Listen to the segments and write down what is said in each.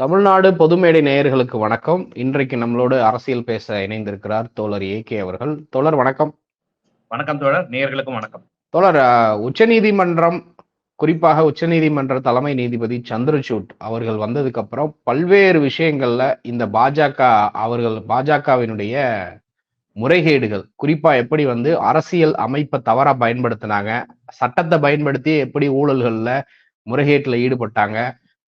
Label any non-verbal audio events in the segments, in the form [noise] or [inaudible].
தமிழ்நாடு பொதுமேடை நேயர்களுக்கு வணக்கம். இன்றைக்கு நம்மளோடு அரசியல் பேச இணைந்திருக்கிறார் தோழர் ஏகே அவர்கள். தோழர் வணக்கம். வணக்கம் தோழர். நேயர்களுக்கும் வணக்கம். தோழர் உச்சநீதிமன்றம் குறிப்பாக உச்சநீதிமன்ற தலைமை நீதிபதி சந்திரசூட் அவர்கள் வந்ததுக்கு அப்புறம் பல்வேறு விஷயங்கள்ல இந்த பாஜக அவர்கள் பாஜகவினுடைய முறைகேடுகள் குறிப்பா எப்படி வந்து அரசியல் அமைப்பை தவறா பயன்படுத்தினாங்க சட்டத்தை பயன்படுத்தி எப்படி ஊழல்கள்ல முறைகேட்டுல ஈடுபட்டாங்க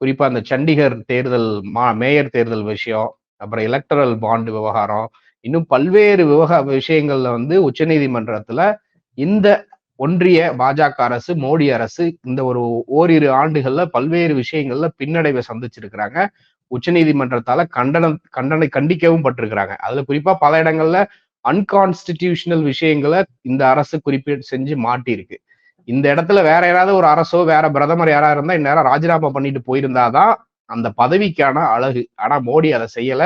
குறிப்பா அந்த சண்டிகர் தேர்தல் மா மேயர் தேர்தல் விஷயம் அப்புறம் எலக்டரல் பாண்ட் விவகாரம் இன்னும் பல்வேறு விவகார விஷயங்கள்ல வந்து உச்சநீதிமன்றத்துல இந்த ஒன்றிய பாஜக அரசு மோடி அரசு இந்த ஒரு ஓரிரு ஆண்டுகள்ல பல்வேறு விஷயங்கள்ல பின்னடைவை சந்திச்சிருக்கிறாங்க. உச்சநீதிமன்றத்தால கண்டனம் கண்டனை கண்டிக்கவும் பட்டிருக்கிறாங்க. அதுல குறிப்பா பல இடங்கள்ல அன்கான்ஸ்டிடியூஷனல் விஷயங்களை இந்த அரசு குறிப்பிட்டு செஞ்சு மாட்டியிருக்கு. இந்த இடத்துல வேற யாராவது ஒரு அரசோ வேற பிரதமர் யாரா இருந்தா இந்நேரம் ராஜினாமா பண்ணிட்டு போயிருந்தாதான் அந்த பதவிக்கான அழகு. ஆனா மோடி அதை செய்யல.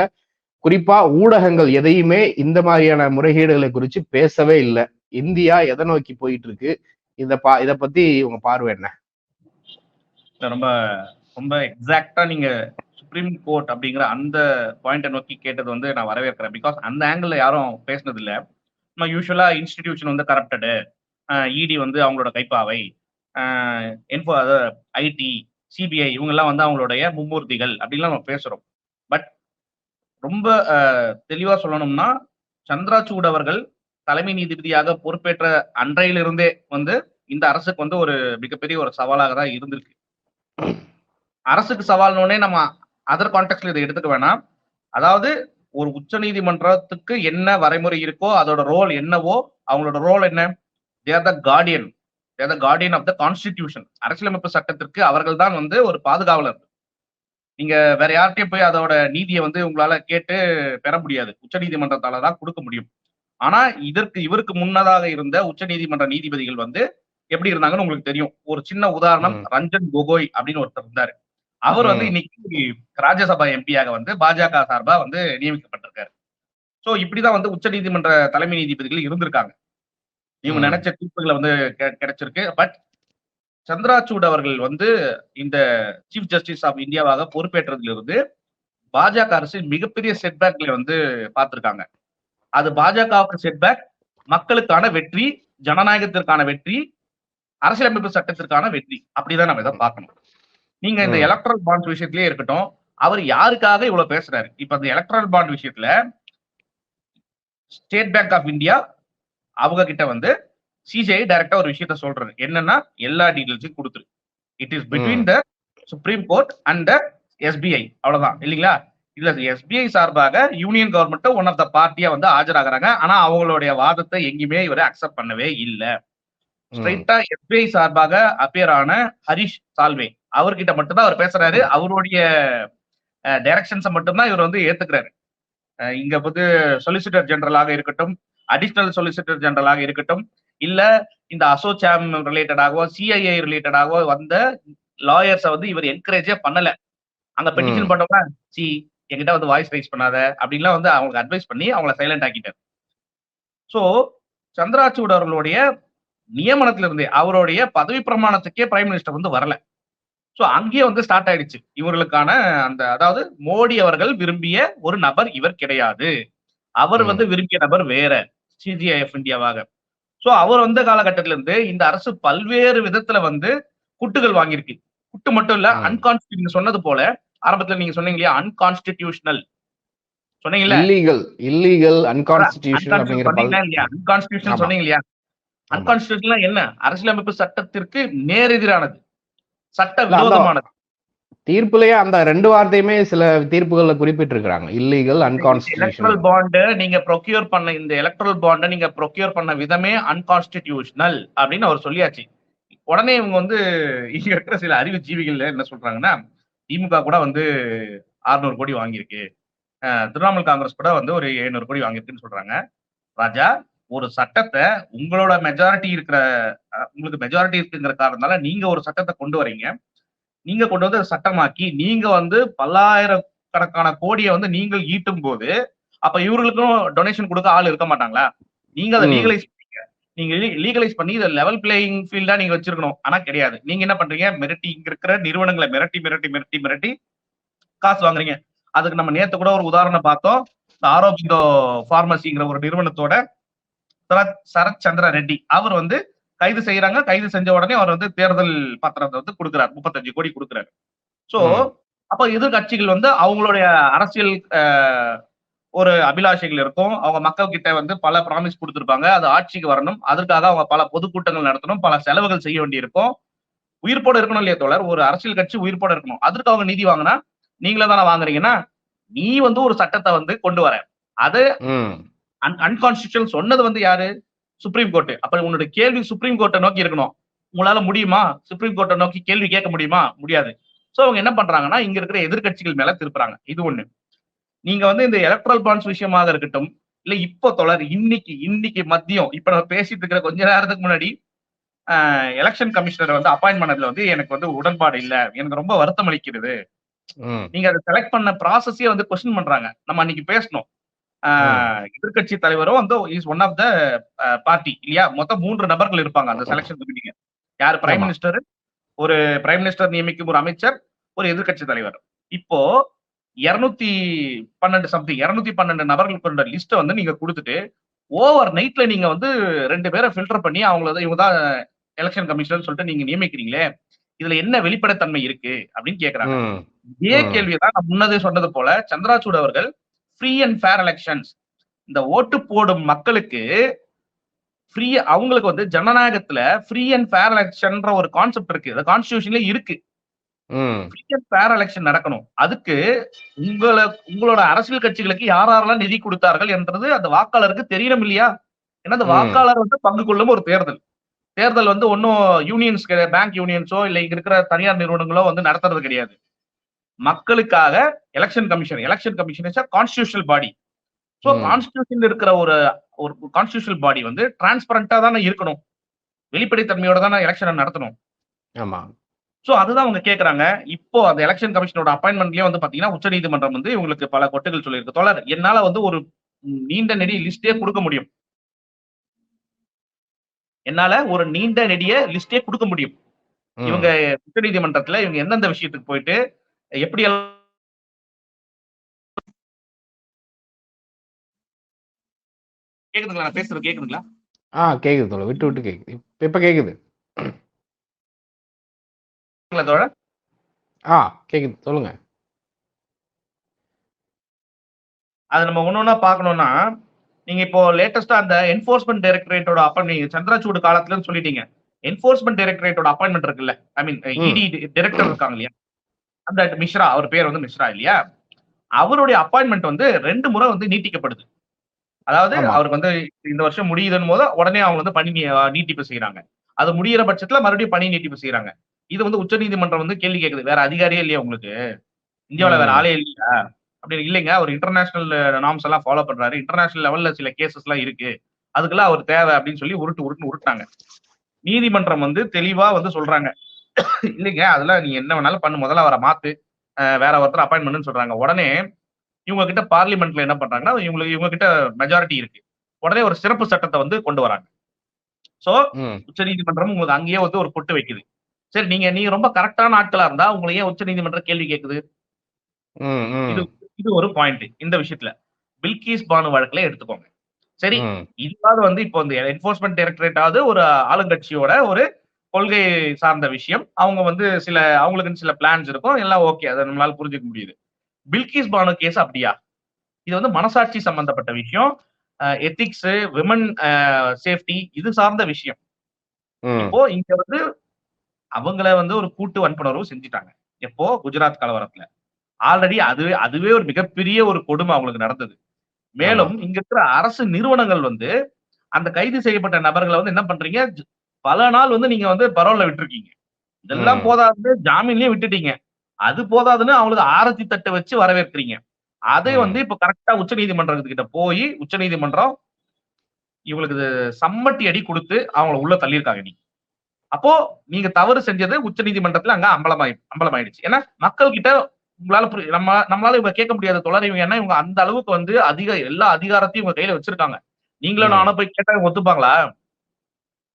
குறிப்பா ஊடகங்கள் எதையுமே இந்த மாதிரியான முறைகேடுகளை குறித்து பேசவே இல்லை. இந்தியா எதை நோக்கி போயிட்டு இருக்கு இத பா இத பத்தி உங்க பார்வை என்ன? ரொம்ப ரொம்ப எக்ஸாக்டா நீங்க சுப்ரீம் கோர்ட் அப்படிங்கிற அந்த பாயிண்ட்டை நோக்கி கேட்டது வந்து நான் வரவேற்கிறேன். பிகாஸ் அந்த ஆங்கிள் யாரும் பேசினது இல்ல நம்ம யூஸ்வலா இன்ஸ்டிடியூஷன் வந்து கரப்டடு இடி வந்து அவங்களோட கைப்பாவை இன்ஃபோ ஐடி சிபிஐ இவங்கெல்லாம் வந்து அவங்களுடைய மும்மூர்த்திகள் அப்படின்லாம் நம்ம பேசுறோம். பட் ரொம்ப தெளிவாக சொல்லணும்னா சந்திராசூட் அவர்கள் தலைமை நீதிபதியாக பொறுப்பேற்ற அன்றையிலிருந்தே வந்து இந்த அரசுக்கு வந்து ஒரு மிகப்பெரிய ஒரு சவாலாக தான் இருந்திருக்கு. அரசுக்கு சவால்னோடனே நம்ம அதர் கான்டெக்ட்ல இதை எடுத்துக்க வேணாம். அதாவது ஒரு உச்ச நீதிமன்றத்துக்கு என்ன வரைமுறை இருக்கோ அதோட ரோல் என்னவோ அவங்களோட ரோல் என்ன? They're the guardian they're the guardian of the constitution அரசியலமைப்பு சட்டத்திற்கு அவர்கள் தான் வந்து ஒரு பாதுகாவலர். நீங்க வேற யார்கிட்டயும் போய் அதோட நீதியை வந்து உங்களால கேட்டு பெற முடியாது. உச்ச நீதிமன்றத்தால தான் கொடுக்க முடியும். ஆனா இதற்கு இவருக்கு முன்னதாக இருந்த உச்ச நீதிமன்ற நீதிபதிகள் வந்து எப்படி இருந்தாங்கன்னு உங்களுக்கு தெரியும். ஒரு சின்ன உதாரணம். ரஞ்சன் கோகோய் அப்படின்னு ஒருத்தர் இருந்தாரு. அவர் வந்து. இன்னைக்கு ராஜ்யசபா எம்பியாக வந்து பாஜக சார்பா வந்து நியமிக்கப்பட்டிருக்காரு. சோ இப்படிதான் வந்து உச்ச நீதிமன்ற தலைமை நீதிபதிகள் இருந்திருக்காங்க. இவங்க. நினைச்ச தீர்ப்புகளை வந்து கிடைச்சிருக்கு. பட் சந்திராசூட் அவர்கள் வந்து இந்த சீஃப் ஜஸ்டிஸ் ஆஃப் இந்தியாவாக பொறுப்பேற்றதிலிருந்து பாஜக அரசு மிகப்பெரிய செட்பேக்ல வந்து பார்த்திருக்காங்க. அது பாஜகவுக்கு செட்பேக் மக்களுக்கான வெற்றி ஜனநாயகத்திற்கான வெற்றி அரசியலமைப்பு சட்டத்திற்கான வெற்றி. அப்படிதான் நம்ம இதை பார்க்கணும். நீங்க இந்த. எலக்ட்ரல் பாண்ட் விஷயத்திலேயே இருக்கட்டும் அவர் யாருக்காக இவ்வளவு பேசுறாரு? இப்ப இந்த எலக்ட்ரல் பாண்ட் விஷயத்துல ஸ்டேட் பேங்க் ஆஃப் இந்தியா அவங்க கிட்ட வந்து சிஜிஐ டைரக்டா ஒரு விஷயத்த சொல்றாரு. என்னன்னா எல்லா டீடைல்ஸையும் கொடுத்துரு. It is between the supreme court and the SBI அவ்வளவுதான். இல்லைங்களா? இல்ல எஸ்பிஐ சார்பாக union government one of the பார்ட்டியா வந்து ஆஜராகிறாங்க. ஆனா அவங்களுடைய வாதத்தை எங்கேயுமே இவர் அக்செப்ட் பண்ணவே இல்லை. ஸ்ட்ரைட்டா எஸ்பிஐ சார்பாக அப்பியர் ஆன ஹரிஷ் சால்வே. அவர்கிட்ட மட்டும்தான் அவர் பேசுறாரு. அவருடைய டைரக்ஷன்ஸை மட்டும்தான் இவர் வந்து ஏத்துக்கிறாரு. இங்க வந்து சொலிசிட்டர் ஜெனரலாக இருக்கட்டும் அடிஷனல் சொலிசிட்டர் ஜெனரலாக இருக்கட்டும் இல்ல இந்த அசோசாம் ரிலேட்டடாகவோ சிஐஏ ரிலேட்டடாகவோ வந்த லாயர்ஸை வந்து இவர் என்கரேஜே பண்ணல. அங்க பெட்டிஷன். பண்ணோம்னா சி என்கிட்ட வந்து வாய்ஸ் ரைஸ் பண்ணாத. அப்படின்லாம் வந்து அவங்களுக்கு அட்வைஸ் பண்ணி அவங்கள சைலண்ட் ஆக்கிட்டார். சோ சந்திராசூட் அவர்களுடைய நியமனத்துல இருந்தே அவருடைய பதவி பிரமாணத்துக்கே பிரைம் மினிஸ்டர் வந்து வரல. சோ அங்கேயே வந்து ஸ்டார்ட் ஆயிடுச்சு. இவர்களுக்கான அந்த அதாவது மோடி அவர்கள் விரும்பிய ஒரு நபர் இவர் கிடையாது. அவர். வந்து விரும்பிய நபர் வேற. சிஜிஐஎஃப் இந்தியாவாக சோ அவர் வந்த காலகட்டத்தில இருந்து இந்த அரசு பல்வேறு விதத்துல வந்து குட்டுகள் வாங்கியிருக்கு. குட்டு மட்டும் இல்ல. அன்கான்ஸ்டி நீங்க சொன்னது போல ஆரம்பத்துல நீங்க சொன்னீங்க இல்லையா அன்கான்ஸ்டிடியூஷனல் சொன்னீங்கல்ல? இல்லீகல் இல்லீகல் அன்கான்ஸ்டிடியூஷன் அப்படிங்கிற. சொன்னீங்க இல்லையா. அன்கான்ஸ்டிடியூஷன் என்ன? அரசியலமைப்பு சட்டத்திற்கு நேரெதிரானது சட்ட விரோதமானது. தீர்ப்புலயே அந்த ரெண்டு வார்த்தையுமே சில தீர்ப்புகள்ல குறிப்பிட்டிருக்கிறாங்க. இல்லீகல் அன்கான்ஸ்டியூஷனல் பாண்டு நீங்க ப்ரொக்யூர் பண்ண இந்த எலக்ட்ரல் பாண்டை நீங்க ப்ரொக்யூர் பண்ண விதமே அன்கான்ஸ்டிடியூஷனல் அப்படின்னு அவர் சொல்லியாச்சு. உடனே இவங்க வந்து இங்க இருக்கிற சில அறிவு ஜீவிகள் என்ன சொல்றாங்கன்னா திமுக கூட வந்து 600 கோடி வாங்கியிருக்கு. திரிணாமுல் காங்கிரஸ் கூட வந்து ஒரு 700 கோடி வாங்கியிருக்குன்னு சொல்றாங்க. ராஜா ஒரு சட்டத்தை உங்களோட மெஜாரிட்டி இருக்கிற உங்களுக்கு மெஜாரிட்டி இருக்குங்கிற காரணத்தால நீங்க ஒரு சட்டத்தை கொண்டு வரீங்க. நீங்க கொண்டு வந்து சட்டமாக்கி நீங்க வந்து பல்லாயிரக்கணக்கான கோடியை வந்து நீங்கள் ஈட்டும் போது அப்ப இவர்களுக்கும் டொனேஷன் கொடுக்க ஆள் இருக்க மாட்டாங்களா? நீங்க அதை. லீகலைஸ் பண்ணீங்க. நீங்க லீகலைஸ் பண்ணி இதை லெவல் பிளேயிங் ஃபீல்டா நீங்க வச்சிருக்கணும். ஆனா கிடையாது. நீங்க என்ன பண்றீங்க? மிரட்டி இங்க இருக்கிற நிறுவனங்களை மிரட்டி மிரட்டி மிரட்டி மிரட்டி காசு வாங்குறீங்க. அதுக்கு நம்ம நேத்து கூட ஒரு உதாரணம் பார்த்தோம். இந்த ஆரோபிந்தோ பார்மசிங்கிற ஒரு நிறுவனத்தோட சரத் சந்திர ரெட்டி. அவர் வந்து கைது செய்யறாங்க கைது செஞ்ச உடனே அவர் வந்து தேர்தல் பத்திரத்தை வந்து கொடுக்குறாரு. முப்பத்தஞ்சு கோடி கொடுக்குறாரு. சோ. அப்ப எதிர்கட்சிகள் வந்து அவங்களுடைய அரசியல் ஒரு அபிலாஷைகள் இருக்கும். அவங்க மக்கள் கிட்ட வந்து பல ப்ராமிஸ் கொடுத்திருப்பாங்க. அது ஆட்சிக்கு வரணும். அதற்காக அவங்க பல பொதுக்கூட்டங்கள் நடத்தணும். பல செலவுகள் செய்ய வேண்டியிருக்கும். உயிர்ப்போட இருக்கணும் இல்லையா தோழர்? ஒரு அரசியல் கட்சி உயிர்ப்போட இருக்கணும். அதற்கு அவங்க நிதி வாங்கினா நீங்களே தானே வாங்குறீங்கன்னா நீ வந்து ஒரு சட்டத்தை வந்து கொண்டு வர. அது. அன்கான்ஸ்டியூஷன் சொன்னது வந்து யாரு? சுப்ரீம் கோர்ட் அப்ப உன்னோட கேள்வி சுப்ரீம் கோர்ட்டை நோக்கி இருக்கணும். உங்களால முடியுமா? சுப்ரீம் கோர்ட்டை நோக்கி கேள்வி கேட்க முடியுமா? முடியாது. சோ அவங்க என்ன பண்றாங்கன்னா இங்க இருக்கிற எதிர்க்கட்சிகள் மேல திருப்புறாங்க. இது ஒண்ணு. நீங்க வந்து இந்த எலக்ட்ரல் பாண்ட்ஸ் விஷயமாக இருக்கட்டும் இல்ல இப்போ தொடர் இன்னைக்கு இன்னைக்கு மதியம் இப்ப நம்ம பேசிட்டு இருக்கிற கொஞ்ச நேரத்துக்கு முன்னாடி எலெக்ஷன் கமிஷனர் வந்து அப்பாயின்ட் பண்ணதுல வந்து எனக்கு வந்து உடன்பாடு இல்ல. எனக்கு ரொம்ப வருத்தம் அளிக்கிறது. நீங்க அதை செலக்ட் பண்ண ப்ராசஸே வந்து கொஸ்டின் பண்றாங்க. நம்ம அன்னைக்கு பேசணும். எதிர்கட்சி தலைவரும் வந்து is one of the party இல்லையா? மொத்தம் மூன்று நபர்கள் இருப்பாங்க அந்த செலக்ஷன் கமிட்டிங்க யார்? பிரைம். மினிஸ்டர் ஒரு பிரைம் மினிஸ்டர் நியமிக்கும் ஒரு அமைச்சர் ஒரு எதிர்க்கட்சி தலைவர். இப்போ இருநூத்தி பன்னெண்டு சம்திங் இருநூத்தி பன்னெண்டு நபர்கள் கொண்ட லிஸ்ட்டை வந்து நீங்க கொடுத்துட்டு ஓவர் நைட்ல நீங்க வந்து ரெண்டு பேரை ஃபில்டர் பண்ணி அவங்கள இவங்க தான் எலெக்ஷன் கமிஷன் சொல்லிட்டு நீங்க நியமிக்கிறீங்களே இதுல என்ன வெளிப்படைத்தன்மை இருக்கு அப்படின்னு கேக்குறாங்க. இதே ம். கேள்விதான் நான் முன்னதே சொன்னது போல சந்திராசூட் அவர்கள் ஃப்ரீ அண்ட் ஃபேர் எலெக்ஷன்ஸ் இந்த ஓட்டு போடும் மக்களுக்கு ஃப்ரீ அவங்களுக்கு வந்து ஜனநாயகத்துல ஃப்ரீ அண்ட் ஃபேர் எலெக்ஷன்ற ஒரு கான்செப்ட் இருக்கு. அந்த கான்ஸ்டியூஷன்ல இருக்கு. ஃப்ரீ அண்ட் ஃபேர் எலெக்ஷன் நடக்கணும். அதுக்கு உங்களை உங்களோட அரசியல் கட்சிகளுக்கு யார் யாரெல்லாம் நிதி கொடுத்தார்கள் என்றது அந்த வாக்காளருக்கு தெரியணும் இல்லையா? ஏன்னா அந்த. வாக்காளர் வந்து பங்கு கொள்ளும் ஒரு தேர்தல். தேர்தல் வந்து ஒன்னும் யூனியன்ஸ் பேங்க் யூனியன்ஸோ இல்ல இங்க இருக்கிற தனியார் நிறுவனங்களோ வந்து நடத்துறது கிடையாது. மக்களுக்காக election commission election commission is constitutional body so hmm. Constitution இருக்கிற ஒரு ஒரு கான்ஸ்டியூஷனல் பாடி வந்து டிரான்ஸ்பரண்டா தானே இருக்கணும். வெளிப்படைத்தன்மையோட தானே எலெக்ஷனை நடத்தணும். ஆமா. சோ அதுதான் அவங்க கேக்குறாங்க. இப்போ அந்த எலெக்ஷன் கமிஷனோட அப்பாயின்மெண்ட்லயே வந்து பாத்தீங்கன்னா உச்சநீதிமன்றம் வந்து இவங்களுக்கு பல கொட்டுகள் சொல்லியிருக்கு. தோழர் என்னால வந்து ஒரு நீண்ட நெடிய லிஸ்டே கொடுக்க முடியும். என்னால ஒரு நீண்ட நெடிய லிஸ்டே கொடுக்க முடியும். இவங்க உச்சநீதிமன்றத்துல இவங்க எந்தெந்த விஷயத்துக்கு போயிட்டு எப்படி கேக்குதுங்களா? நான் பேசுறது கேக்குதுங்களா? ஆ கேக்குது தோழர். விட்டு விட்டு கேக்குது. இப்ப- கேக்குது. தோழர்? ஆ கேக்குது. சொல்லுங்க. அது நம்ம ஒன்னொன்னா பார்க்கணும்னா நீங்க இப்போ லேட்டஸ்டா அந்த என்போர்ஸ்மெண்ட் டைரக்டரேட்டோட அப்பாயின் நீங்க சந்திராசூடு காலத்துலன்னு சொல்லிட்டீங்க. என்போர்ஸ்மெண்ட் டைரக்டரேட்டோட அப்பாயின்மெண்ட் இருக்குல்ல. ஐ மீன். இடி டைரக்டர் இருக்காங்க இல்லையா? அந்த மிஸ்ரா அவர் பேர் வந்து மிஸ்ரா இல்லையா? அவருடைய அப்பாயின்மெண்ட் வந்து ரெண்டு முறை வந்து நீட்டிக்கப்படுது. அதாவது. அவருக்கு வந்து இந்த வருஷம் முடியுதுன்னு போது உடனே அவங்க வந்து பணி நீட்டிப்பு செய்யறாங்க அது முடியிற பட்சத்துல மறுபடியும் பணி நீட்டிப்பு செய்யறாங்க இது வந்து உச்சநீதிமன்றம் வந்து கேள்வி கேக்குது. வேற அதிகாரியே இல்லையா உங்களுக்கு? இந்தியாவுல வேற. ஆளே இல்லையா? அப்படி இல்லைங்க. அவர் இன்டர்நேஷனல் நார்ம்ஸ் எல்லாம் ஃபாலோ பண்றாரு. இன்டர்நேஷனல் லெவல்ல சில கேசஸ் எல்லாம் இருக்கு. அதுக்கெல்லாம் அவர் தேவை அப்படின்னு சொல்லி உருட்டு உருட்டு உருட்டாங்க நீதிமன்றம் வந்து தெளிவா வந்து சொல்றாங்க. இல்லைங்க அதெல்லாம் நீ என்ன வேணாலும் பண்ணு முதல்ல அவரை மாத்து வேற ஒருத்தர் அப்பாயின் பண்ணுன்னு சொல்றாங்க உடனே இவங்க கிட்ட பார்லிமெண்ட்ல என்ன பண்றாங்கன்னா இவங்களுக்கு இவங்க கிட்ட மெஜாரிட்டி இருக்கு உடனே ஒரு சிறப்பு சட்டத்தை வந்து கொண்டு வராங்க சோ ம். உச்சநீதிமன்றம் உங்களுக்கு அங்கேயே வந்து ஒரு பொட்டு வைக்குது சரி நீங்க நீங்க ரொம்ப கரெக்டான ஆட்களா இருந்தா உங்களை ஏன் உச்சநீதிமன்றம் கேள்வி கேக்குது ம். ம். இது இது ஒரு பாயிண்ட் இந்த விஷயத்துல பில்கிஸ் பானு வழக்குல எடுத்துக்கோங்க சரி. இதாவது வந்து இப்போ இந்த என்போர்ஸ்மெண்ட் டைரக்டரேட்டாவது ஒரு ஆளுங்கட்சியோட ஒரு கொள்கை சார்ந்த விஷயம். அவங்க வந்து சில அவங்களுக்கு சில பிளான்ஸ் இருக்கும். எல்லாம் ஓகே அதை நம்மளால புரிஞ்சுக்க முடியுது. பில்கிஸ் பானு கேஸ் அப்படியா? இது வந்து மனசாட்சி சம்பந்தப்பட்ட விஷயம். எத்திக்ஸ் விமன் சேஃப்டி இது சார்ந்த விஷயம். இப்போ இங்க வந்து அவங்கள வந்து ஒரு கூட்டு வன்புணர்வு செஞ்சுட்டாங்க. எப்போ? குஜராத் கலவரத்துல. ஆல்ரெடி அது அதுவே ஒரு மிகப்பெரிய ஒரு கொடுமை அவங்களுக்கு நடந்தது. மேலும் இங்க இருக்கிற அரசு நிறுவனங்கள் வந்து அந்த கைது செய்யப்பட்ட நபர்களை வந்து என்ன பண்றீங்க? பல நாள் வந்து நீங்க வந்து பரோல்ல விட்டுருக்கீங்க. இதெல்லாம். போதாதுன்னு ஜாமீன்லயே விட்டுட்டீங்க. அது போதாதுன்னு அவங்களுக்கு ஆரத்தி தட்டை வச்சு வரவேற்கிறீங்க. அதை. வந்து இப்ப கரெக்டா உச்ச நீதிமன்றத்துக்கிட்ட போய் உச்ச நீதிமன்றம் இவங்களுக்கு சம்மட்டி அடி கொடுத்து அவங்கள உள்ள தள்ளியிருக்காங்க நீ அப்போ நீங்க தவறு செஞ்சது உச்ச நீதிமன்றத்துல அங்க அம்பலமாயி அம்பலமாயிடுச்சு. ஏன்னா மக்கள் கிட்ட உங்களால நம்ம நம்மளால இவங்க கேட்க முடியாத தொடர் இவங்க ஏன்னா இவங்க அந்த அளவுக்கு வந்து அதிக எல்லா அதிகாரத்தையும் இவங்க கையில வச்சிருக்காங்க. நீங்களும். நானும் போய் கேட்டா ஒத்துப்பாங்களா?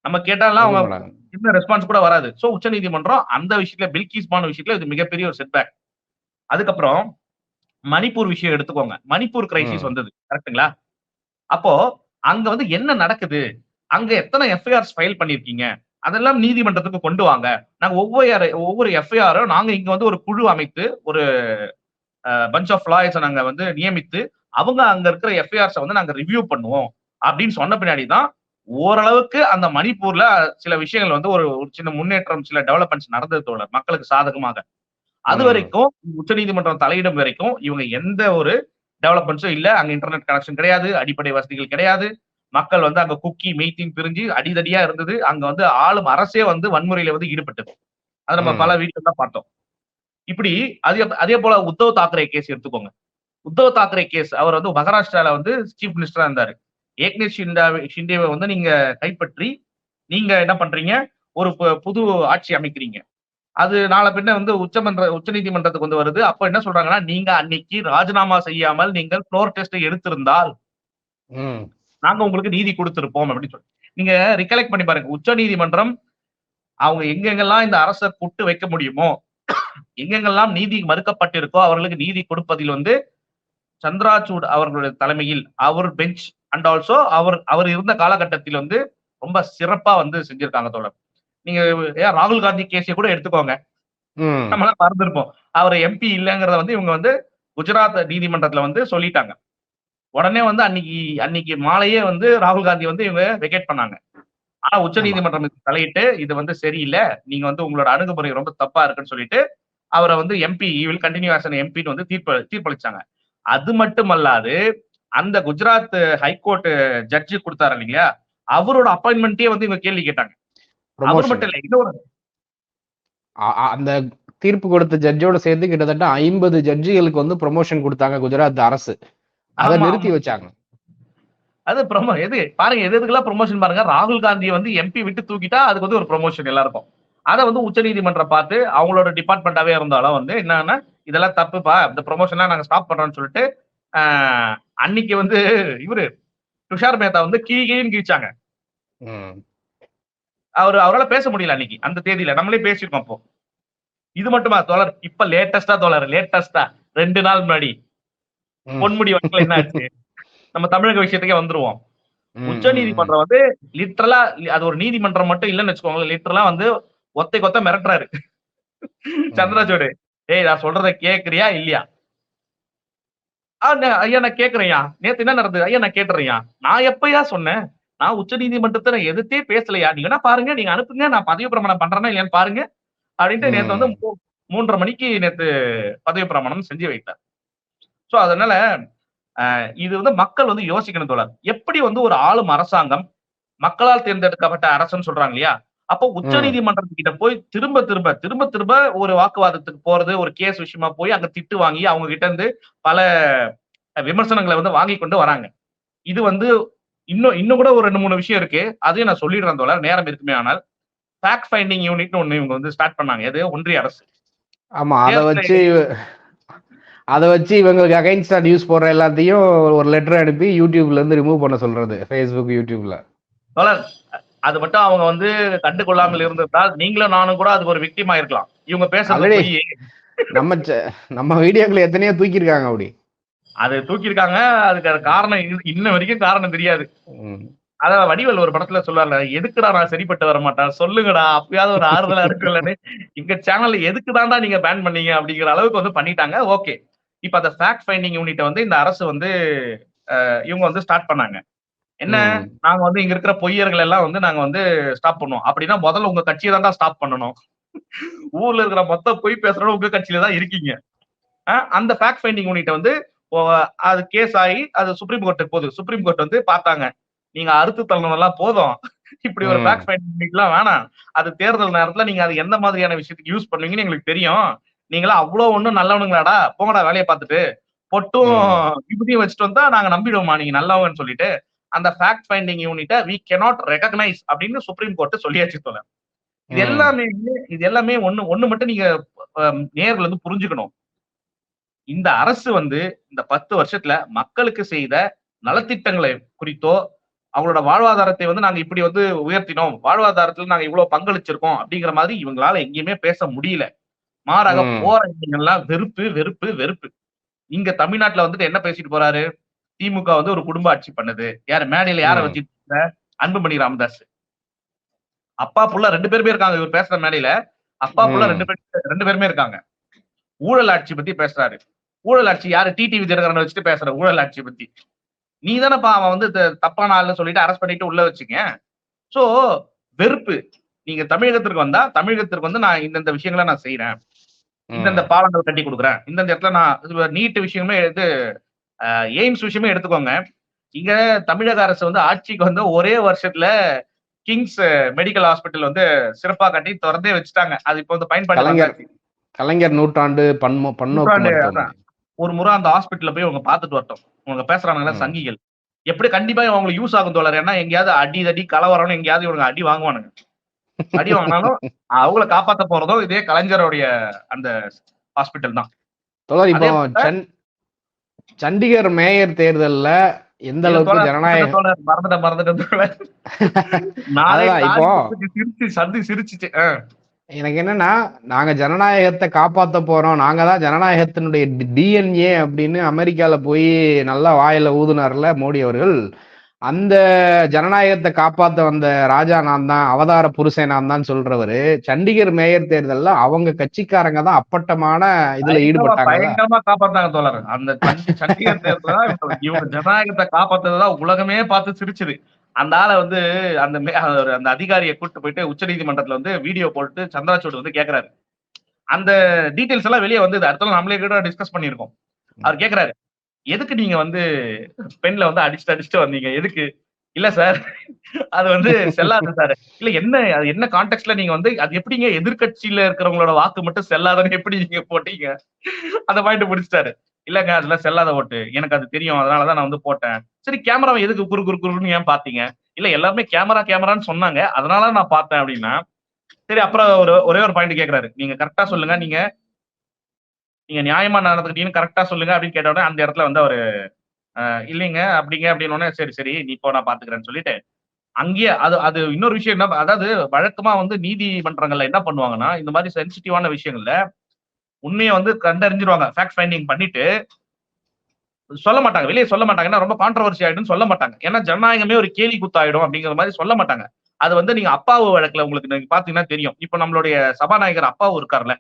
நம்ம கேட்டாலாம் அவங்க. இன்னும் ரெஸ்பான்ஸ் கூட வராது. சோ உச்ச நீதிமன்றம் அந்த விஷயத்துல பில்கிஸ் பானு விஷயத்துல இது மிகப்பெரிய ஒரு செட்பேக் அதுக்கப்புறம் மணிப்பூர் விஷயம் எடுத்துக்கோங்க. மணிப்பூர் கிரைசிஸ். வந்தது. கரெக்ட்டுங்களா அப்போ அங்க வந்து என்ன நடக்குது? அங்க எத்தனை எஃப்ஐஆர்ஸ் ஃபைல் பண்ணிருக்கீங்க? அதெல்லாம் நீதிமன்றத்துக்கு கொண்டு வாங்க. நாங்க ஒவ்வொரு ஒவ்வொரு எஃப்ஐஆரும் நாங்க இங்க வந்து ஒரு குழு அமைத்து ஒரு பஞ்ச் ஆஃப் லாயர்ஸ் நாங்க வந்து நியமித்து அவங்க அங்க இருக்கிற எஃப்ஐஆர்ஸை வந்து நாங்க ரிவ்யூ பண்ணுவோம். அப்படின்னு சொன்ன பின்னாடி தான் ஓரளவுக்கு அந்த மணிப்பூர்ல சில விஷயங்கள் வந்து ஒரு ஒரு சின்ன முன்னேற்றம் சில டெவலப்மெண்ட்ஸ் நடந்தது தோழர் மக்களுக்கு சாதகமாக. அது. வரைக்கும் உச்சநீதிமன்றம் தலையிடும் வரைக்கும் இவங்க எந்த ஒரு டெவலப்மெண்ட்ஸும் இல்ல. அங்க இன்டர்நெட் கனெக்ஷன் கிடையாது அடிப்படை வசதிகள் கிடையாது. மக்கள் வந்து அங்க குக்கி மெய்த்தின் பிரிஞ்சு அடிதடியா இருந்தது. அங்க வந்து ஆளும் அரசே வந்து வன்முறையில வந்து ஈடுபட்டது. அது நம்ம. பல வீடியோ தான் பார்த்தோம். இப்படி அதே அதே போல உத்தவ் தாக்கரே கேஸ் எடுத்துக்கோங்க. உத்தவ் தாக்கரே கேஸ் அவர் வந்து மகாராஷ்டிரால வந்து சீஃப் மினிஸ்டரா இருந்தாரு. ஏக்நாத் ஷிண்டா ஷிண்டேவை வந்து நீங்க கைப்பற்றி நீங்க என்ன பண்றீங்க? ஒரு புது ஆட்சி அமைக்கிறீங்க. அது நாளை பின்ன வந்து உச்சமன்ற உச்சநீதிமன்றத்துக்கு வந்து வருது. அப்ப என்ன சொல்றாங்கன்னா நீங்க அன்னைக்கு ராஜினாமா செய்யாமல் நீங்கள் ஃப்ளோர் டெஸ்ட் எடுத்திருந்தால். நாங்க உங்களுக்கு நீதி கொடுத்திருப்போம் அப்படின்னு சொல்லி நீங்க ரிகலெக்ட் பண்ணி பாருங்க. உச்ச நீதிமன்றம் அவங்க எங்கெங்கெல்லாம் இந்த அரசை கூட்டு வைக்க முடியுமோ எங்கெங்கெல்லாம் நீதி மறுக்கப்பட்டிருக்கோ அவர்களுக்கு நீதி கொடுப்பதில் வந்து சந்திராசூட் அவர்களுடைய தலைமையில் அவர் பெஞ்ச் அண்ட் ஆல்சோ அவர் அவர் இருந்த காலகட்டத்தில் வந்து ரொம்ப சிறப்பா வந்து செஞ்சிருக்காங்க தோழர். நீங்க ஏன் ராகுல் காந்தி கேஸை கூட எடுத்துக்கோங்க. நம்மளாம் மறந்துருப்போம். அவர் எம்பி இல்லைங்கிறத வந்து இவங்க வந்து குஜராத் நீதிமன்றத்துல வந்து சொல்லிட்டாங்க. உடனே வந்து அன்னைக்கு அன்னைக்கு மாலையே வந்து ராகுல் காந்தி வந்து இவங்க வெக்கேட் பண்ணாங்க. ஆனா உச்ச. நீதிமன்றம் தலையிட்டு இது வந்து சரியில்லை. நீங்க வந்து உங்களோட அணுகுமுறை ரொம்ப தப்பா இருக்குன்னு சொல்லிட்டு அவரை வந்து எம்பி வில் கண்டினியூ ஆஸ் எம்பின்னு வந்து தீர்ப்பு தீர்ப்பளிச்சாங்க. அது மட்டுமல்லாது அந்த குஜராத் ஹைகோர்ட் ஜட்ஜி கொடுத்தாரு இல்லையா அவரோட அப்பாயின்மெண்ட்டே வந்து இவங்க கேள்வி கேட்டாங்க. அவர் மட்டும் இல்ல இன்னொரு அந்த தீர்ப்பு கொடுத்த ஜட்ஜோட சேர்த்து கிட்டத்தட்ட ஐம்பது ஜட்ஜிகளுக்கு வந்து ப்ரொமோஷன் கொடுத்தாங்க குஜராத் அரசு. அதை நிறுத்தி. வச்சாங்க. அது ப்ரொமோ எது பாருங்க எது எதுக்கெல்லாம் ப்ரொமோஷன் பாருங்க. ராகுல் காந்தியை வந்து எம்பி விட்டு தூக்கிட்டா அதுக்கு வந்து ஒரு ப்ரொமோஷன் எல்லாருக்கும். அதை வந்து உச்சநீதிமன்றம் பார்த்து அவங்களோட டிபார்ட்மெண்டாவே இருந்தாலும் வந்து என்னன்னா இதெல்லாம் தப்புப்பா இந்த ப்ரொமோஷன்லாம் நாங்க ஸ்டாப் பண்றோம்னு சொல்லிட்டு அன்னைக்கு வந்து இவரு துஷார் மேத்தா வந்து கீழேன்னு கிழிச்சாங்க. அவர் அவரால் பேச முடியல அன்னைக்கு அந்த தேதியில. நம்மளே பேசியிருக்கோம் அப்போ. இது மட்டுமா? தோழர் இப்ப லேட்டஸ்டா தோழர் லேட்டஸ்டா ரெண்டு நாள் முன்னாடி. பொன்முடி வழக்குல என்ன ஆச்சு? நம்ம தமிழக விஷயத்துக்கே வந்துருவோம். உச்ச நீதிமன்றம் வந்து லிட்டரலா அது ஒரு நீதிமன்றம் மட்டும் இல்லைன்னு வச்சுக்கோங்களேன். லிட்டரலா வந்து ஒத்தை கொத்த மிரட்டுறாரு. சந்திராச்சோடு ஏய் நான் சொல்றத கேக்குறியா? இல்லையா? ஐயா நான் கேக்குறேன்யா. நேத்து என்ன நடந்தது? ஐயா நான் கேட்டுறேன்யா. நான் எப்பயா சொன்னேன்? நான் உச்ச நீதிமன்றத்தை நான் எதிர்த்தே பேசலையா? நீங்க பாருங்க நீங்க அனுப்புங்க நான் பதவி பிரமாணம் பண்றேன்னா இல்லையான்னு பாருங்க. அப்படின்ட்டு நேத்து வந்து மூன்றரை மணிக்கு நேத்து பதவி பிரமாணம் செஞ்சு வைத்தார். சோ அதனால இது வந்து மக்கள் வந்து யோசிக்கணும் தோழர். எப்படி வந்து ஒரு ஆளும் அரசாங்கம் மக்களால் தேர்ந்தெடுக்கப்பட்ட அரசுன்னு சொல்றாங்க இல்லையா? அப்போ உச்ச ம். நீதிமன்றத்துக்கிட்ட போய் திரும்ப திரும்ப திரும்ப திரும்ப ஒரு வாக்குவாதத்துக்கு போறது ஒரு கேஸ் விஷயமா போய் அங்க திட்டு வாங்கி அவங்க கிட்ட இருந்து பல விமர்சனங்களை வந்து வாங்கி கொண்டு வராங்க. இது வந்து இன்னும் இன்னும் கூட ஒரு ரெண்டு மூணு விஷயம் இருக்கு. அதையும் நான் சொல்லிடுறேன் தோழர். நேரம் இருக்குமே ஆனால். ஃபேக்ட் ஃபைண்டிங் யூனிட்னு ஒண்ணு இவங்க வந்து ஸ்டார்ட் பண்ணாங்க. எது? ஒன்றிய அரசு. ஆமா அத வச்சு அத வச்சு இவங்களுக்கு அகைன்ஸ்டா நியூஸ் போடுற எல்லாத்தையும் ஒரு லெட்டர் அனுப்பி யூடியூப்ல இருந்து ரிமூவ் பண்ண சொல்றது. ஃபேஸ்புக் யூடியூப்ல அது மட்டும் அவங்க வந்து கண்டு கொள்ளாமல் இருந்திருந்தால் நீங்களும் நானும் கூட அது ஒரு விக்டிமா இருக்கலாம் இவங்க பேசுறது நம்ம நம்ம வீடியோக்கள் எத்தனையோ தூக்கியிருக்காங்க அப்படி. அது தூக்கியிருக்காங்க. அதுக்கு காரணம் இன்ன- வரைக்கும் காரணம் தெரியாது. அதான் வடிவேல் ஒரு படத்துல சொல்லுவார்ல எதுக்குடா நான் சரிப்பட்டு வர மாட்டேன்? சொல்லுங்கடா அப்பயாவது ஒரு ஆறுதலா இருக்குல்லன்னு. எங்க சேனல்ல எதுக்குதான்டா நீங்க பேன் பண்ணீங்க அப்படிங்கிற அளவுக்கு வந்து பண்ணிட்டாங்க. ஓகே. இப்ப அந்த ஃபேக்ட் ஃபைண்டிங் யூனிட்டை வந்து இந்த அரசு வந்து இவங்க வந்து ஸ்டார்ட் பண்ணாங்க. என்ன. நாங்க வந்து இங்க இருக்கிற பொய்யர்கள் எல்லாம் வந்து நாங்க வந்து ஸ்டாப் பண்ணுவோம். அப்படின்னா முதல்ல உங்க கட்சியை தான் ஸ்டாப் பண்ணணும். ஊர்ல இருக்கிற மொத்த பொய் பேசுறவங்க உங்க கட்சியில தான் இருக்கீங்க. அந்த ஃபேக்ட் ஃபைண்டிங் யூனிட்டை வந்து அது கேஸ் ஆகி அது சுப்ரீம் கோர்ட்டுக்கு போகுது. சுப்ரீம் கோர்ட் வந்து பார்த்தாங்க. நீங்க அறுத்து தள்ளனதெல்லாம் போதும். இப்படி ஒரு. ஃபேக்ட் ஃபைண்டிங் எல்லாம் வேணாம். அது தேர்தல் நேரத்துல நீங்க அது எந்த மாதிரியான விஷயத்துக்கு யூஸ் பண்ணுவீங்கன்னு எங்களுக்கு தெரியும். நீங்களா அவ்வளவு ஒண்ணும் நல்லவனுங்களாடா? போங்கடா வேலையை பார்த்துட்டு. பொட்டும் இப்படியும் வச்சுட்டு வந்தா நாங்க நம்பிடுவோமா நீங்க நல்லவங்கன்னு சொல்லிட்டு. அந்த ஃபேக்ட் ஃபைண்டிங் யூனிட்டை வி கெனாட் ரெகக்னைஸ் அப்படின்னு சுப்ரீம் கோர்ட் சொல்லியாச்சு தோல இது. எல்லாமே இது எல்லாமே ஒண்ணு ஒண்ணு மட்டும் நீங்க நேர்கள் வந்து புரிஞ்சுக்கணும். இந்த அரசு வந்து இந்த பத்து வருஷத்துல மக்களுக்கு செய்த நலத்திட்டங்களை குறித்தோ அவங்களோட வாழ்வாதாரத்தை வந்து நாங்க இப்படி வந்து உயர்த்தினோம். வாழ்வாதாரத்துல நாங்க இவ்வளவு பங்களிச்சிருக்கோம் அப்படிங்கிற மாதிரி இவங்களால எங்கேயுமே பேச முடியல. மாறாக. போற எல்லாம் வெறுப்பு வெறுப்பு வெறுப்பு. இங்க தமிழ்நாட்டுல வந்துட்டு என்ன பேசிட்டு போறாரு? திமுக வந்து ஒரு குடும்ப ஆட்சி பண்ணுது. யாரு மேடையில யார. வச்சுட்டு அன்புமணி ராமதாஸ். அப்பா புள்ள ரெண்டு பேருமே இருக்காங்க. இவர் பேசுற மேடையில. அப்பா புள்ள. ரெண்டு பேர் ரெண்டு பேருமே இருக்காங்க. ஊழல் ஆட்சி பத்தி பேசுறாரு. ஊழல் ஆட்சி யாரு? டிடிவி தினகரனை வச்சுட்டு பேசுற ஊழல் ஆட்சி பத்தி. நீ தானப்பா அவன் வந்து தப்பான ஆள்னு சொல்லிட்டு அரெஸ்ட் பண்ணிட்டு உள்ள வச்சுங்க சோ வெறுப்பு. நீங்க தமிழகத்திற்கு வந்தா தமிழகத்திற்கு வந்து நான் இந்தந்த விஷயங்களை நான் செய்யறேன் இந்தந்த பாலங்கள் கட்டி கொடுக்குறேன். இந்தந்த இடத்துல நான் நீட் விஷயமே எடுத்து எய்ம்ஸ் விஷயமே எடுத்துக்கோங்க. இங்க தமிழக அரசு வந்து ஆட்சிக்கு வந்து ஒரே வருஷத்துல கிங்ஸ் மெடிக்கல் ஹாஸ்பிட்டல் வந்து சிறப்பா கட்டி திறந்தே வச்சுட்டாங்க. அது இப்போ வந்து பயன்பாடு கலைஞர் நூற்றாண்டு பன்மோ மருத்துவமனை. ஒரு முறை அந்த ஹாஸ்பிட்டல்ல போய் அவங்க பார்த்துட்டு வரட்டும். அவங்க பேசுறானுங்களா. சங்கிகள். எப்படி கண்டிப்பா அவங்களுக்கு யூஸ் ஆகும் தோழர். ஏன்னா எங்கேயாவது அடி தடி கலவரம்னு எங்கேயாவது இவங்க அடி வாங்குவானுங்க. அடி வாங்கினாலும் அவங்கள காப்பாத்த போறதும் இதே கலைஞருடைய அந்த ஹாஸ்பிட்டல் தான் தோழர் இப்போ அதே போல- சண் சண்டிகர் மேயர் தேர்தல்ல எந்த அளவுக்கு ஜனநாயக தோழர், மறந்துட்டேன் [laughs] இப்போ- சந்தி சிரிச்சுச்சு. எனக்கு என்னன்னா நாங்க ஜனநாயகத்தை காப்பாத்த போறோம். நாங்க தான் ஜனநாயகத்தினுடைய டிஎன்ஏ அப்படின்னு அமெரிக்கால போய் நல்லா வாயில ஊதுனார்ல மோடி அவர்கள். அந்த ஜனநாயகத்தை காப்பாத்த வந்த ராஜா நான் தான் அவதார புருஷன் நான் தான் சொல்றவரு. சண்டிகர் மேயர் தேர்தல்ல அவங்க கட்சிக்காரங்க தான் அப்பட்டமான இதுல ஈடுபட்டாங்க. பயங்கரமா காப்பாத்தாங்க தோழர். அந்த சண்டி- சண்டிகர் தேர்தல்ல தான் இவங்க- ஜனநாயகத்தை காப்பாத்ததான் உலகமே பார்த்து சிரிச்சுது. அந்த ஆளை வந்து அந்த அந்த அதிகாரியை கூட்டு போயிட்டு உச்சநீதிமன்றத்துல வந்து வீடியோ போட்டு சந்திராசூட் வந்து கேக்குறாரு. அந்த டீடைல்ஸ் எல்லாம் வெளியே வந்து அடுத்த நம்மளே கூட டிஸ்கஸ் பண்ணியிருக்கோம். அவர் கேக்குறாரு எதுக்கு நீங்க வந்து பெண்ல வந்து அடிச்சுட்டு அடிச்சுட்டு வந்தீங்க? எதுக்கு? இல்ல சார் அது வந்து செல்லாது சார். இல்ல என்ன அது என்ன கான்டெக்ட்ல நீங்க வந்து அது எப்படிங்க எதிர்கட்சியில இருக்கிறவங்களோட வாக்கு மட்டும் செல்லாதன்னு எப்படி நீங்க போட்டீங்க? அந்த பாயிண்ட் முடிச்சிட்டாரு. இல்லங்க அதெல்லாம் செல்லாத ஓட்டு. எனக்கு அது தெரியும் அதனாலதான் நான் வந்து போட்டேன். சரி கேமராவை எதுக்கு குறு குறு குறுன்னு ஏன் பாத்தீங்க இல்ல எல்லாருமே கேமரா கேமரான்னு சொன்னாங்க. அதனால நான் பார்த்தேன் அப்படின்னா சரி அப்புறம் ஒரு ஒரே ஒரு பாயிண்ட் கேக்குறாரு. நீங்க கரெக்டா சொல்லுங்க. நீங்க நீங்க நியாயமா நடந்துக்கிட்டீங்கன்னு கரெக்டா சொல்லுங்க அப்படின்னு கேட்ட உடனே அந்த இடத்துல வந்து அவரு இல்லைங்க அப்படிங்க அப்படின்னு சரி சரி நீ இப்போ நான் பாத்துக்கிறேன்னு சொல்லிட்டு அங்கேயே அது அது இன்னொரு விஷயம் என்ன அதாவது வழக்கமா வந்து நீதிமன்றங்கள்ல என்ன பண்ணுவாங்கன்னா இந்த மாதிரி சென்சிட்டிவான விஷயங்கள்ல உண்மையை வந்து கண்டறிஞ்சிருவாங்க ஃபேக்ட் ஃபைண்டிங் பண்ணிட்டு சொல்ல மாட்டாங்க வெளியே சொல்ல மாட்டாங்க ஏன்னா ரொம்ப கான்ட்ரவர்சி ஆயிடும்னு சொல்ல மாட்டாங்க. ஏன்னா ஜனநாயகமே ஒரு கேலி குத்தாயிடும் அப்படிங்கிற மாதிரி சொல்ல மாட்டாங்க. அது வந்து நீங்க அப்பாவு வழக்குல உங்களுக்கு நீங்க பாத்தீங்கன்னா தெரியும். இப்ப நம்மளுடைய சபாநாயகர் அப்பாவு இருக்கார்ல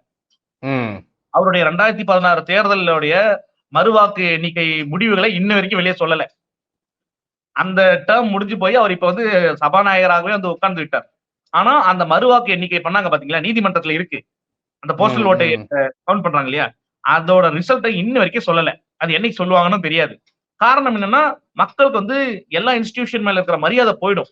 அவருடைய ரெண்டாயிரத்தி பதினாறு தேர்தலுடைய மறுவாக்கு எண்ணிக்கை முடிவுகளை இன்ன வரைக்கும் வெளியே சொல்லல. அந்த டேர்ம் முடிஞ்சு போய் அவர் இப்ப வந்து சபாநாயகராகவே வந்து உட்கார்ந்து விட்டார். ஆனா அந்த மறுவாக்கு எண்ணிக்கை பண்ணாங்க பாத்தீங்களா? நீதிமன்றத்துல இருக்கு. அந்த போஸ்டல் ஓட்டை. கவுண்ட் பண்றாங்க இல்லையா? அதோட ரிசல்ட்டை இன்ன வரைக்கும் சொல்லல. அது என்னைக்கு சொல்லுவாங்கன்னு தெரியாது. காரணம் என்னன்னா மக்களுக்கு வந்து எல்லா இன்ஸ்டிடியூஷன் மேல இருக்கிற மரியாதை போயிடும்.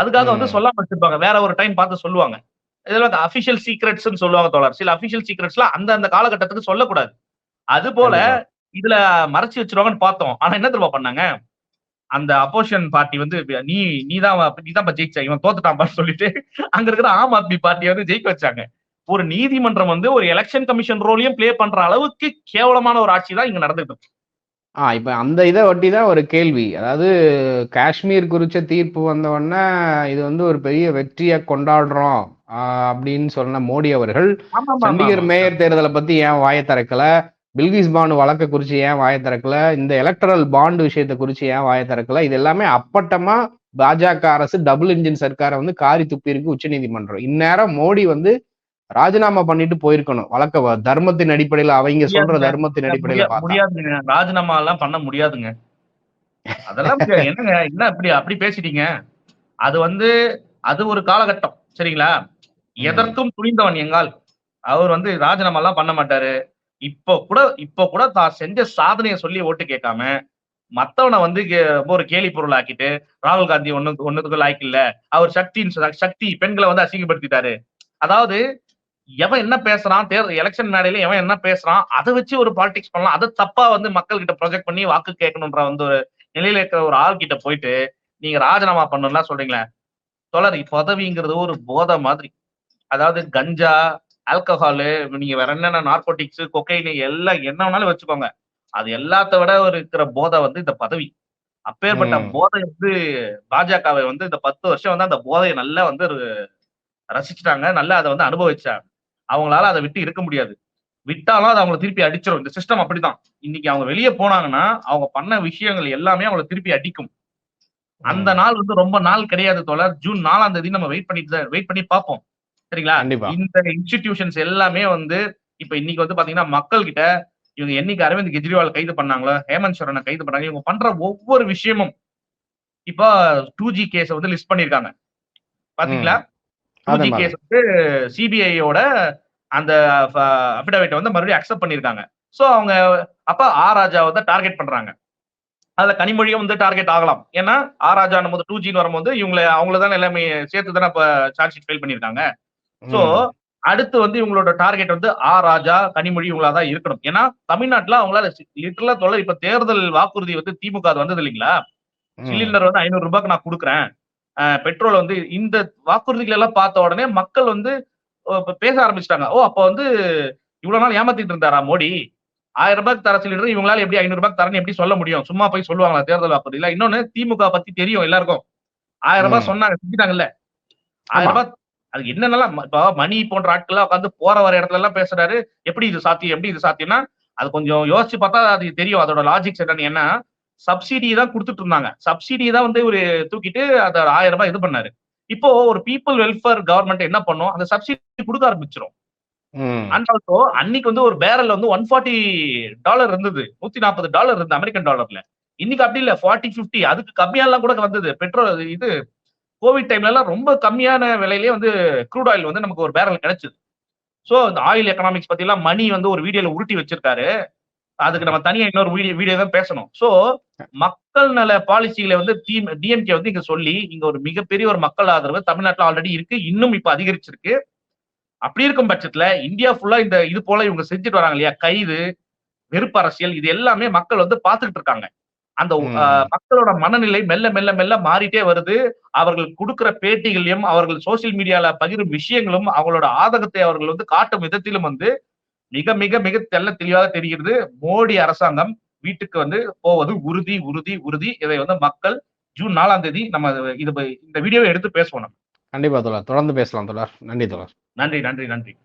அதுக்காக வந்து. சொல்லாம வச்சிருப்பாங்க. வேற ஒரு டைம் பார்த்து சொல்லுவாங்க. இதெல்லாம் அபிஷியல் சீக்ரெட்ஸ் சொல்லுவாங்க தோழர். சில அபிஷியல் சீக்ரெட்ஸ்லாம் அந்த அந்த காலகட்டத்துக்கு சொல்லக்கூடாது. அது போல. இதுல மறைச்சு வச்சிருவாங்கன்னு பார்த்தோம். ஆனா என்ன தெரியுமா பண்ணாங்க? அந்த அப்போசிஷன் பார்ட்டி வந்து நீ நீதான் நீதான் ஜெயிச்ச இவன் தோத்துட்டான் சொல்லிட்டு அங்க இருக்கிற ஆம் ஆத்மி பார்ட்டியை வந்து ஜெயிக்க வச்சாங்க. ஒரு நீதிமன்றம் வந்து ஒரு எலெக்ஷன் கமிஷன் ரோலையும் ப்ளே பண்ற அளவுக்கு கேவலமான ஒரு ஆட்சி தான் இங்க நடந்துட்டு இருக்கு. ஆ இப்ப அந்த இதை ஒட்டி தான் ஒரு கேள்வி. அதாவது காஷ்மீர் குறிச்ச தீர்ப்பு வந்த உடனே இது வந்து ஒரு பெரிய வெற்றியை கொண்டாடுறோம். அப்படின்னு சொன்ன மோடி அவர்கள் சண்டிகர். மேயர் தேர்தலை பத்தி ஏன் வாயை திறக்கல? பில்கிஸ் பானு வழக்கை குறிச்சு ஏன் வாயை திறக்கல? இந்த எலக்டரல் பாண்ட் விஷயத்தை குறிச்சு ஏன் வாயை திறக்கல? இது எல்லாமே அப்பட்டமா பாஜக அரசு டபுள் இன்ஜின் சர்க்காரை வந்து காரி துப்பி இருக்கு உச்சநீதிமன்றம் இந்நேரம் மோடி வந்து ராஜினாமா பண்ணிட்டு போயிருக்கணும். வழக்க தர்மத்தின் அடிப்படையில அவங்க சொல்ற. தர்மத்தின் அடிப்படையில முடியாதுங்க. ராஜினாமா எல்லாம் பண்ண முடியாதுங்க. அதெல்லாம். என்னங்க என்ன இப்படி அப்படி பேசிட்டீங்க? அது வந்து அது ஒரு காலகட்டம். சரிங்களா? எதற்கும் துணிந்தவன் எங்கால்? அவர் வந்து ராஜினாமா எல்லாம் பண்ண மாட்டாரு. இப்போ கூட இப்போ கூட தான் செஞ்ச சாதனையை சொல்லி ஓட்டு கேட்காம மத்தவனை வந்து கே- ஒரு கேலி பொருள் ஆக்கிட்டு ராகுல் காந்தி ஒன்னு ஒண்ணுத்துக்கு லாய்க்கு இல்ல. அவர் சக்தின்னு சக்தி பெண்களை வந்து அசிங்கப்படுத்திட்டாரு. அதாவது எவன் என்ன பேசுறான் தேர்தல் எலெக்ஷன் மேடையில எவன் என்ன பேசுறான் அதை வச்சு ஒரு பாலிடிக்ஸ் பண்ணலாம். அதை தப்பா வந்து மக்கள் கிட்ட ப்ரொஜெக்ட் பண்ணி வாக்கு கேட்கணுன்ற வந்து ஒரு நிலையில இருக்கிற ஒரு ஆள் கிட்ட போயிட்டு நீங்க ராஜினாமா பண்ணணும்லாம் சொல்றீங்களே தொடர் பதவிங்கிறது ஒரு போதை மாதிரி. அதாவது கஞ்சா ஆல்கஹாலு நீங்க வேற என்னென்ன நார்கோட்டிக்ஸ் கொக்கைன் எல்லாம் என்ன வேணாலும் வச்சுக்கோங்க. அது எல்லாத்த விட ஒரு இருக்கிற போதை வந்து இந்த பதவி. அப்பேற்பட்ட. போதை வந்து பாஜகவை வந்து இந்த பத்து வருஷம் வந்து அந்த போதையை நல்லா வந்து ரசிச்சுட்டாங்க. நல்லா அதை வந்து அனுபவிச்சாங்க. அவங்களால அதை விட்டு இருக்க முடியாது. விட்டாலும் அது அவங்களை திருப்பி அடிச்சிடும் இந்த சிஸ்டம் அப்படிதான். இன்னைக்கு அவங்க வெளியே போனாங்கன்னா அவங்க பண்ண விஷயங்கள் எல்லாமே அவங்களை திருப்பி அடிக்கும். அந்த நாள் வந்து ரொம்ப நாள் கிடையாது தோழர். ஜூன் நாலாம் தேதி நம்ம வெயிட் பண்ணிட்டு வெயிட் பண்ணி பார்ப்போம். சரிங்களா? இந்த இன்ஸ்டிடியூஷன்ஸ் எல்லாமே வந்து இப்ப இன்னைக்கு வந்து பாத்தீங்கன்னா மக்கள் கிட்ட இவங்க என்னைக்கு அரவிந்த் கெஜ்ரிவால் கைது பண்ணாங்களோ ஹேமந்த் சோரனை கைது பண்ணாங்க இவங்க பண்ற ஒவ்வொரு விஷயமும் இப்போ டூ ஜி கேஸ் வந்து லிஸ்ட் பண்ணிருக்காங்க பாத்தீங்களா? Two G. கேஸ் வந்து சிபிஐயோட அந்த அபிடவிட்டை வந்து மறுபடியும் அக்செப்ட் பண்ணிருக்காங்க சோ அவங்க அப்ப ஆ ராஜா வந்து டார்கெட் பண்றாங்க. அதுல கனிமொழியும் வந்து டார்கெட் ஆகலாம். ஏன்னா ஆ ராஜா போது டூ ஜின்னு வரும்போது இவங்களை அவங்கள தானே எல்லாமே சேர்த்து தானே இப்ப சார்ஜ் ஷீட் ஃபைல் பண்ணிருக்காங்க சோ. அடுத்து வந்து இவங்களோட டார்கெட் வந்து ஆ ராஜா கனிமொழி இவங்களா தான் இருக்கணும். ஏன்னா தமிழ்நாட்டுல அவங்களால லிட்டரலா தொலை இப்ப தேர்தல் வாக்குறுதி வந்து திமுக அது வந்தது இல்லைங்களா. சிலிண்டர் வந்து ஐநூறு ரூபாய்க்கு நான் கொடுக்குறேன். பெட்ரோல் வந்து இந்த வாக்குறுதிகள் எல்லாம் பார்த்த உடனே மக்கள் வந்து பேச ஆரம்பிச்சிட்டாங்க. ஓ அப்ப வந்து இவ்வளவு நாள் ஏமாத்திட்டு இருந்தாரா மோடி? ஆயிரம் ரூபாய்க்கு தர சிலிண்டர் இவங்களால எப்படி ஐநூறு ரூபாய்க்கு தரேன்னு எப்படி சொல்ல முடியும்? சும்மா போய் சொல்லுவாங்களா தேர்தல் வாக்குறுதியில? இன்னொன்னு திமுக பத்தி தெரியும் எல்லாருக்கும். ஆயிரம் ரூபாய். சொன்னாங்க செஞ்சுட்டாங்கல்ல. ஆயிரம் ரூபாய் அது என்னென்னலாம் இப்போ மணி போன்ற ஆட்கள்லாம் உட்காந்து போற வர இடத்துல எல்லாம் பேசுறாரு. எப்படி இது சாத்தியம்? எப்படி இது சாத்தியம்னா அது கொஞ்சம் யோசிச்சு பார்த்தா அது தெரியும். அதோட லாஜிக்ஸ் என்னன்னு. என்ன சப்சிடி தான் கொடுத்துட்டு இருந்தாங்க. சப்சிடி தான் வந்து ஒரு தூக்கிட்டு அதை ஆயிரம் ரூபாய் இது பண்ணாரு. இப்போ ஒரு பீப்புள் வெல்ஃபேர் கவர்மெண்ட் என்ன பண்ணும்? அந்த சப்சிடி கொடுக்க ஆரம்பிச்சிரும். ம். அண்ட் ஆல்சோ அன்னைக்கு வந்து ஒரு பேரல் வந்து ஒன் ஃபார்ட்டி டாலர் இருந்தது. நூத்தி நாற்பது டாலர் இருந்தது அமெரிக்கன் டாலர்ல இன்னைக்கு அப்படி இல்ல. ஃபார்ட்டி பிப்டி அதுக்கு கம்மியாலாம் கூட வந்தது. பெட்ரோல் இது கோவிட் டைம்ல எல்லாம் ரொம்ப கம்மியான விலையிலேயே வந்து க்ரூட் ஆயில் வந்து நமக்கு ஒரு பேரல் கிடைச்சது. ஸோ இந்த ஆயில் எக்கனாமிக்ஸ் பத்தி எல்லாம் மணி வந்து ஒரு வீடியோல உருட்டி வச்சிருக்காரு. அதுக்கு நம்ம தனியா இன்னொரு வீடியோ வீடியோ தான் பேசணும். ஸோ மக்கள் நல பாலிசிகளை வந்து டிஎம்கே வந்து இங்க சொல்லி இங்க ஒரு மிகப்பெரிய ஒரு மக்கள் ஆதரவு தமிழ்நாட்டில் ஆல்ரெடி இருக்கு இன்னும் இப்ப அதிகரிச்சிருக்கு. அப்படி இருக்கும் பட்சத்துல இந்தியா ஃபுல்லா இந்த இது போல இவங்க செஞ்சுட்டு வராங்க இல்லையா? கைது வெறுப்பு அரசியல் இது எல்லாமே மக்கள் வந்து பாத்துக்கிட்டு இருக்காங்க. அந்த மக்களோட மனநிலை மெல்ல மெல்ல மெல்ல மாறிட்டே வருது. அவர்கள் கொடுக்கிற பேட்டிகளையும் அவர்கள் சோசியல் மீடியால பகிரும் விஷயங்களும் அவங்களோட ஆதகத்தை அவர்கள் வந்து காட்டும் விதத்திலும் வந்து மிக மிக மிக தெள்ள தெளிவாக தெரிகிறது. மோடி அரசாங்கம் வீட்டுக்கு வந்து போவது உறுதி உறுதி உறுதி. இதை வந்து மக்கள் ஜூன் நாலாம் தேதி நம்ம இது இந்த வீடியோவை எடுத்து பேசுவோம் நம்ம. கண்டிப்பா தோழர். தொடர்ந்து பேசலாம் தோழர். நன்றி தோழர். நன்றி நன்றி நன்றி.